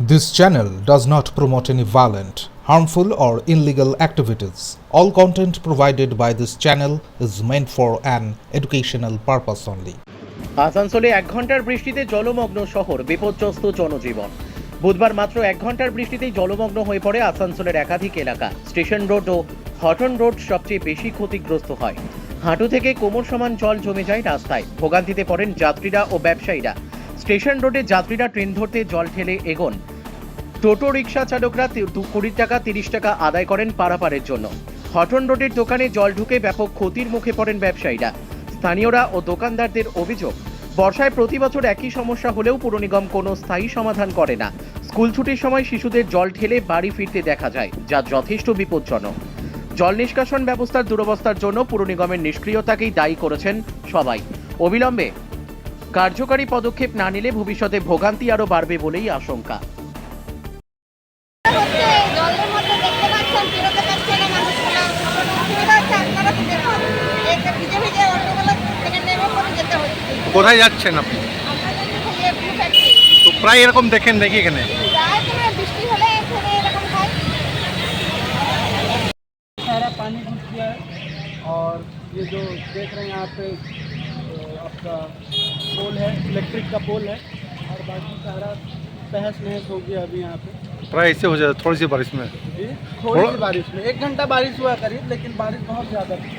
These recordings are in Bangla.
This channel does not promote any violent, harmful, or illegal activities. All content provided by this channel is meant for an educational purpose only. আসানসোলে এক ঘণ্টার বৃষ্টিতে জলমগ্ন শহর বিপর্যস্ত জনজীবন। বুধবার মাত্র এক ঘণ্টার বৃষ্টিতেই জলমগ্ন হয়ে পড়ে আসানসোলের একাধিক এলাকা। স্টেশন রোড ও হটন রোড সবচেয়ে বেশি ক্ষতিগ্রস্ত হয়। হাঁটু থেকে কোমর সমান জল জমে যায় রাস্তায়। ভোগান্তিতে পড়েন যাত্রীরা ও ব্যবসায়ীরা। স্টেশন রোডে যাত্রীরা ট্রেন ধরতে জল ঠেলে এগোন। টোটো রিক্সা চালকরা কুড়ি টাকা, তিরিশ টাকা আদায় করেন পারাপারের জন্য। হটন রোডের দোকানে জল ঢুকে ব্যাপক ক্ষতির মুখে পড়েন ব্যবসায়ীরা। স্থানীয়রা ও দোকানদারদের অভিযোগ, বর্ষায় প্রতি বছর একই সমস্যা হলেও পুর নিগম কোনো স্থায়ী সমাধান করে না। স্কুল ছুটির সময় শিশুদের জল ঠেলে বাড়ি ফিরতে দেখা যায়, যা যথেষ্ট বিপজ্জনক। জল নিষ্কাশন ব্যবস্থার দুরবস্থার জন্য পুর নিগমের নিষ্ক্রিয়তাকেই দায়ী করেছেন সবাই। অবিলম্বে কার্যকারী পদক্ষেপ না নিলে ভবিষ্যতে ভোগান্তি আরও বাড়বে বলেই আশঙ্কা। কোথায় যাচ্ছেন আপনি আমরা যদি খুঁজে একটু ফ্যাক্টরি তো প্রায় এরকম দেখেন নাকি এখানে প্রায় তোমার বৃষ্টি হলে এখানে এরকম হয় सारा पानी घुस गया है और ये जो देख रहे हैं यहाँ पे अ, आपका पोल है इलेक्ट्रिक का पोल है और बाकी सारा तहस नहस हो गया अभी यहाँ पे प्राय ऐसे हो जाता है थोड़ी सी बारिश में जी थोड़ी थोड़ा- सी बारिश में एक घंटा बारिश हुआ करीब लेकिन बारिश बहुत ज़्यादा थी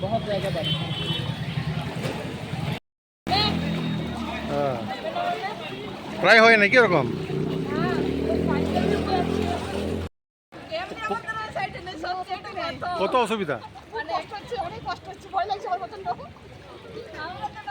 बहुत ज़्यादा बारिश हुई। হ্যাঁ। প্রায় হয় নাকি এরকম কত অসুবিধা কষ্ট হচ্ছে অনেক কষ্ট হচ্ছে ভয় লাগছে আমার মতন লোক আমরা তো না